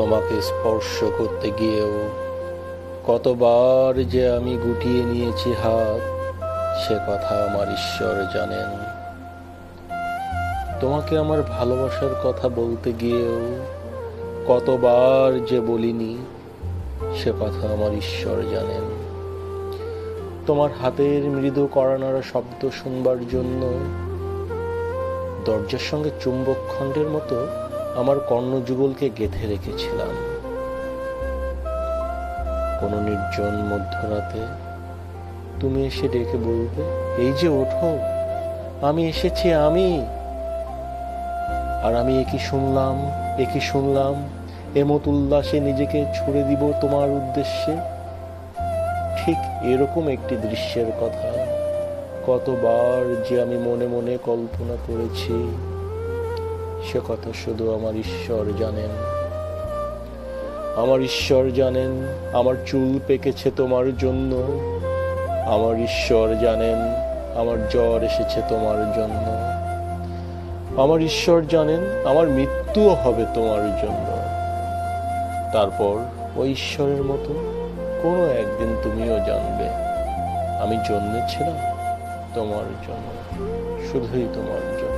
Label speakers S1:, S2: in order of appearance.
S1: তোমাকে স্পর্শ করতে গিয়েও কতবার যে আমি গুটিয়ে নিয়েছি হাত, সে কথা আমার ঈশ্বর জানেন। তোমাকে আমার ভালোবাসার কথা বলতে গিয়েও কতবার যে বলিনি, সে কথা আমার ঈশ্বর জানেন। তোমার হাতের মৃদু করানারা শব্দ শুনবার জন্য দরজার সঙ্গে চুম্বক খণ্ডের মতো আমার কর্ণযুগলকে গেঁথে রেখেছিলাম। কোনো নির্জন মধ্যরাতে তুমি এসে ডেকে বলবে, এই যে ওঠো, আমি এসেছি, আমি। আর আমি একই শুনলাম একই শুনলাম এমত উল্লাসে নিজেকে ছুড়ে দিব তোমার উদ্দেশ্যে। ঠিক এরকম একটি দৃশ্যের কথা কতবার যে আমি মনে মনে কল্পনা করেছি। সে কথা শুধু আমার ঈশ্বর জানেন। আমার ঈশ্বর জানেন, আমার চুল পেকেছে তোমার জন্য। আমার ঈশ্বর জানেন, আমার জ্বর এসেছে তোমার জন্য। আমার ঈশ্বর জানেন, আমার মৃত্যুও হবে তোমার জন্য। তারপর ওই ঈশ্বরের মতো কোনো একদিন তুমিও জানবে, আমি জন্মেছিলাম তোমার জন্য, শুধুই তোমার জন্য।